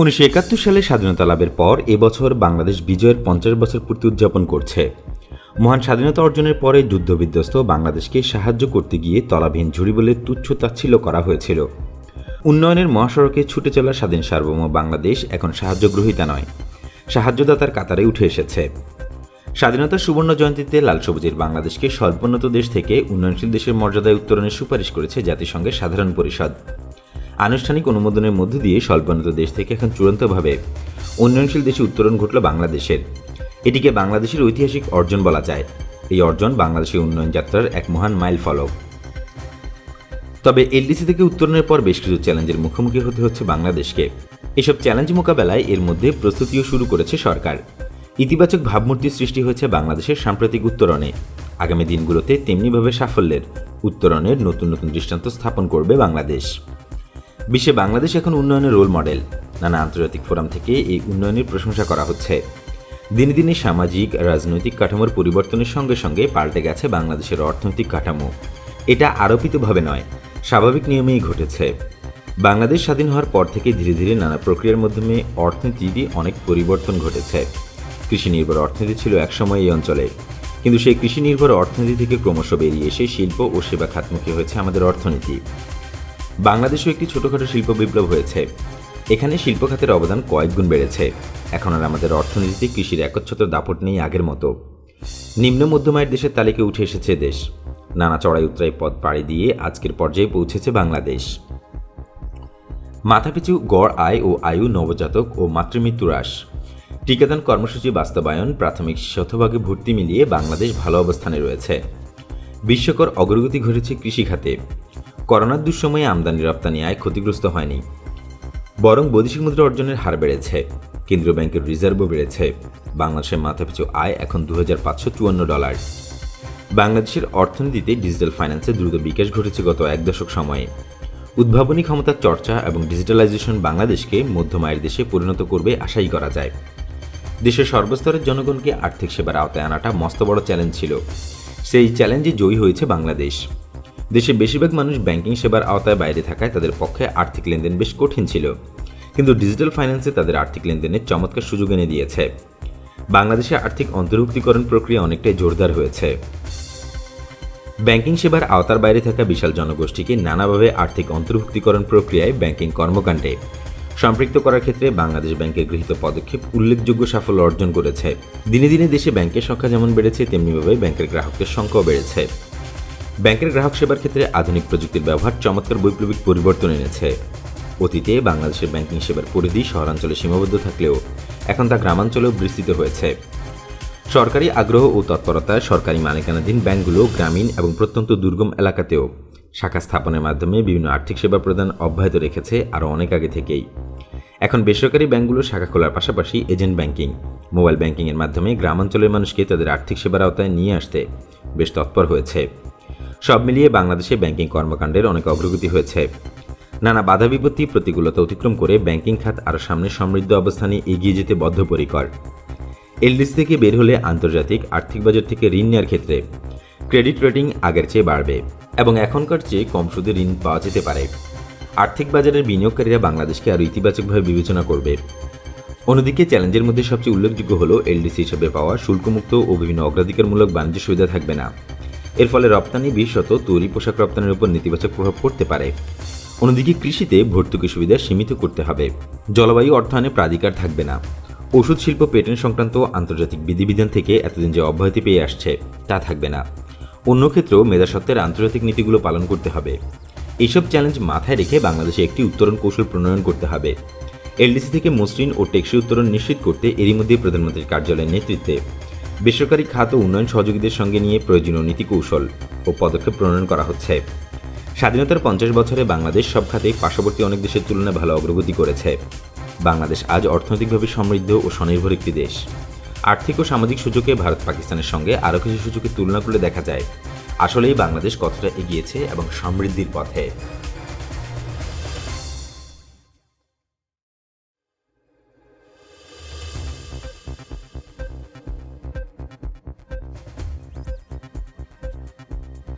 উনিশশো একাত্তর সালে স্বাধীনতা লাভের পর এবছর বাংলাদেশ বিজয়ের পঞ্চাশ বছর পূর্তি উদযাপন করছে। মহান স্বাধীনতা অর্জনের পরে যুদ্ধবিধ্বস্ত বাংলাদেশকে সাহায্য করতে গিয়ে তলাবিহীন ঝুড়ি বলে তুচ্ছ তাচ্ছিল্য করা হয়েছিল। উন্নয়নের মহাসড়কে ছুটে চলা স্বাধীন সার্বভৌম বাংলাদেশ এখন সাহায্য গ্রহীতা নয়, সাহায্যদাতার কাতারে উঠে এসেছে। স্বাধীনতা সুবর্ণ জয়ন্তীতে লাল সবুজের বাংলাদেশকে স্বল্পোন্নত দেশ থেকে উন্নয়নশীল দেশের মর্যাদায় উত্তরণের সুপারিশ করেছে জাতিসংঘের সাধারণ পরিষদ। আনুষ্ঠানিক অনুমোদনের মধ্য দিয়ে স্বল্পোন্নত দেশ থেকে এখন চূড়ান্তভাবে উন্নয়নশীল দেশে উত্তরণ ঘটল বাংলাদেশের। এটিকে বাংলাদেশের ঐতিহাসিক অর্জন বলা যায়। এই অর্জন বাংলাদেশের উন্নয়ন যাত্রার এক মহান মাইল ফলক। তবে এলডিসি থেকে উত্তরণের পর বেশ কিছু চ্যালেঞ্জের মুখোমুখি হতে হচ্ছে বাংলাদেশকে। এসব চ্যালেঞ্জ মোকাবেলায় এর মধ্যে প্রস্তুতিও শুরু করেছে সরকার। ইতিবাচক ভাবমূর্তি সৃষ্টি হয়েছে বাংলাদেশের সাম্প্রতিক উত্তরণে। আগামী দিনগুলোতে তেমনিভাবে সাফল্যের উত্তরণের নতুন নতুন দৃষ্টান্ত স্থাপন করবে বাংলাদেশ। বিশ্বে বাংলাদেশ এখন উন্নয়নের রোল মডেল। নানা আন্তর্জাতিক ফোরাম থেকে এই উন্নয়নের প্রশংসা করা হচ্ছে। দিনে দিনে সামাজিক, রাজনৈতিক কাঠামোর পরিবর্তনের সঙ্গে সঙ্গে পাল্টে গেছে বাংলাদেশের অর্থনৈতিক কাঠামো। এটা আরোপিতভাবে নয়, স্বাভাবিক নিয়মেই ঘটেছে। বাংলাদেশ স্বাধীন হওয়ার পর থেকে ধীরে ধীরে নানা প্রক্রিয়ার মাধ্যমে অর্থনীতিরই অনেক পরিবর্তন ঘটেছে। কৃষি নির্ভর অর্থনীতি ছিল একসময় এই অঞ্চলে। কিন্তু সেই কৃষি নির্ভর অর্থনীতি থেকে ক্রমশ বেরিয়ে এসে শিল্প ও সেবা খাতমুখী হয়েছে আমাদের অর্থনীতি। বাংলাদেশেও একটি ছোটখাটো শিল্প বিপ্লব হয়েছে। এখানে শিল্প খাতের অবদান কয়েক গুণ বেড়েছে। এখন আর আমাদের অর্থনীতিতে কৃষির একচ্ছত্র দাপট নেই আগের মতো। নিম্ন মধ্যমায়ের দেশের তালিকায় উঠে এসেছে দেশ। নানা চড়াই উত্তরাই পথ পাড়ি দিয়ে আজকের পর্যায়ে পৌঁছেছে বাংলাদেশ। মাথাপিছু গড় আয় ও আয়ু নবজাতক ও মাতৃমৃত্যু হ্রাস। টিকাদান কর্মসূচি বাস্তবায়ন, প্রাথমিক শতভাগে ভর্তি মিলিয়ে বাংলাদেশ ভালো অবস্থানে রয়েছে। বিশ্বকর অগ্রগতি ঘটেছে কৃষিখাতে করোনার দুঃসময়ে আমদানি রপ্তানি আয় ক্ষতিগ্রস্ত হয়নি। বরং বৈদেশিক মুদ্রা অর্জনের হার বেড়েছে, কেন্দ্রীয় ব্যাংকের রিজার্ভও বেড়েছে। বাংলাদেশের মাথাপিছু আয় এখন দু ডলার। বাংলাদেশের অর্থনীতিতে ডিজিটাল ফাইন্যান্সের দ্রুত বিকাশ ঘটেছে গত এক দশক সময়ে। উদ্ভাবনী ক্ষমতার চর্চা এবং ডিজিটালাইজেশন বাংলাদেশকে মধ্যম আয়ের দেশে পরিণত করবে আশাই করা যায়। দেশের সর্বস্তরের জনগণকে আর্থিক সেবার আওতায় আনাটা মস্ত বড় চ্যালেঞ্জ ছিল। সেই চ্যালেঞ্জে জয়ী হয়েছে বাংলাদেশ। দেশে বেশিরভাগ মানুষ ব্যাংকিং সেবার আওতায় বাইরে থাকায় তাদের পক্ষে আর্থিক লেনদেন বেশ কঠিন ছিল। কিন্তু ডিজিটাল ফাইন্যান্সে তাদের আর্থিক লেনদেনের চমৎকার সুযোগ এনে দিয়েছে। বাংলাদেশে আর্থিক অন্তর্ভুক্তিকরণ প্রক্রিয়া অনেকটাই জোরদার হয়েছে। ব্যাংকিং সেবার আওতার বাইরে থাকা বিশাল জনগোষ্ঠীকে নানাভাবে আর্থিক অন্তর্ভুক্তিকরণ প্রক্রিয়ায় ব্যাংকিং কর্মকাণ্ডে সম্পৃক্ত করার ক্ষেত্রে বাংলাদেশ ব্যাংকের গৃহীত পদক্ষেপ উল্লেখযোগ্য সাফল্য অর্জন করেছে। দিনে দিনে দেশে ব্যাংকের সংখ্যা যেমন বেড়েছে, তেমনিভাবে ব্যাংকের গ্রাহকদের সংখ্যাও বেড়েছে। ব্যাংকের গ্রাহক সেবার ক্ষেত্রে আধুনিক প্রযুক্তির ব্যবহার চমৎকার বৈপ্লবিক পরিবর্তন এনেছে। অতীতে বাংলাদেশের ব্যাংকিং সেবার পরিধি শহরাঞ্চলে সীমাবদ্ধ থাকলেও এখন তা গ্রামাঞ্চলেও বিস্তৃত হয়েছে। সরকারি আগ্রহ ও তৎপরতায় সরকারি মালিকানাধীন ব্যাংকগুলো গ্রামীণ এবং প্রত্যন্ত দুর্গম এলাকাতেও শাখা স্থাপনের মাধ্যমে বিভিন্ন আর্থিক সেবা প্রদান অব্যাহত রেখেছে আরও অনেক আগে থেকেই। এখন বেসরকারি ব্যাংকগুলো শাখা খোলার পাশাপাশি এজেন্ট ব্যাংকিং, মোবাইল ব্যাংকিংয়ের মাধ্যমে গ্রামাঞ্চলের মানুষকে তাদের আর্থিক সেবার আওতায় নিয়ে আসতে বেশ তৎপর হয়েছে। সব মিলিয়ে বাংলাদেশে ব্যাংকিং কর্মকাণ্ডের অনেক অগ্রগতি হয়েছে। নানা বাধা বিপত্তি প্রতিকূলতা অতিক্রম করে ব্যাংকিং খাত আরও সামনে সমৃদ্ধ অবস্থানে এগিয়ে যেতে বদ্ধপরিকর। এলডিসি থেকে বের হলে আন্তর্জাতিক আর্থিক বাজার থেকে ঋণ নেওয়ার ক্ষেত্রে ক্রেডিট রেটিং আগের চেয়ে বাড়বে এবং এখনকার চেয়ে কম সুদে ঋণ পাওয়া যেতে পারে। আর্থিক বাজারের বিনিয়োগকারীরা বাংলাদেশকে আরও ইতিবাচকভাবে বিবেচনা করবে। অন্যদিকে চ্যালেঞ্জের মধ্যে সবচেয়ে উল্লেখযোগ্য হল এলডিসি হিসেবে পাওয়া শুল্কমুক্ত ও বিভিন্ন অগ্রাধিকারমূলক বাণিজ্য সুবিধা থাকবে না। এর ফলে রপ্তানি, বিশেষত তৈরি পোশাক রপ্তানির উপর নেতিবাচক প্রভাব পড়তে পারে। অন্যদিকে কৃষিতে ভর্তুকি সুবিধা সীমিত করতে হবে। জলবায়ু, অর্থায়নে প্রাধিকার থাকবে না। ওষুধ, শিল্প, পেটেন্ট সংক্রান্ত আন্তর্জাতিক বিধিবিধান থেকে এতদিন যে অব্যাহতি পেয়ে আসছে, তা থাকবে না। অন্য ক্ষেত্রেও মেধাসত্ত্বের আন্তর্জাতিক নীতিগুলো পালন করতে হবে। এইসব চ্যালেঞ্জ মাথায় রেখে বাংলাদেশে একটি উত্তরণ কৌশল প্রণয়ন করতে হবে। এলডিসি থেকে মসৃণ ও টেকসই উত্তরণ নিশ্চিত করতে এরই মধ্যে প্রধানমন্ত্রীর কার্যালয়ের নেতৃত্বে বেসরকারি খাত ও উন্নয়ন সহযোগীদের সঙ্গে নিয়ে প্রয়োজনীয় নীতি কৌশল ও পদক্ষেপ প্রণয়ন করা হচ্ছে। স্বাধীনতার পঞ্চাশ বছরে বাংলাদেশ সব খাতেই পার্শ্ববর্তী অনেক দেশের তুলনায় ভালো অগ্রগতি করেছে। বাংলাদেশ আজ অর্থনৈতিকভাবে সমৃদ্ধ ও স্বনির্ভর একটি দেশ। আর্থিক ও সামাজিক সুযোগে ভারত পাকিস্তানের সঙ্গে আরও কিছু সুযোগের তুলনা করলে দেখা যায়, আসলেই বাংলাদেশ কতটা এগিয়েছে এবং সমৃদ্ধির পথে।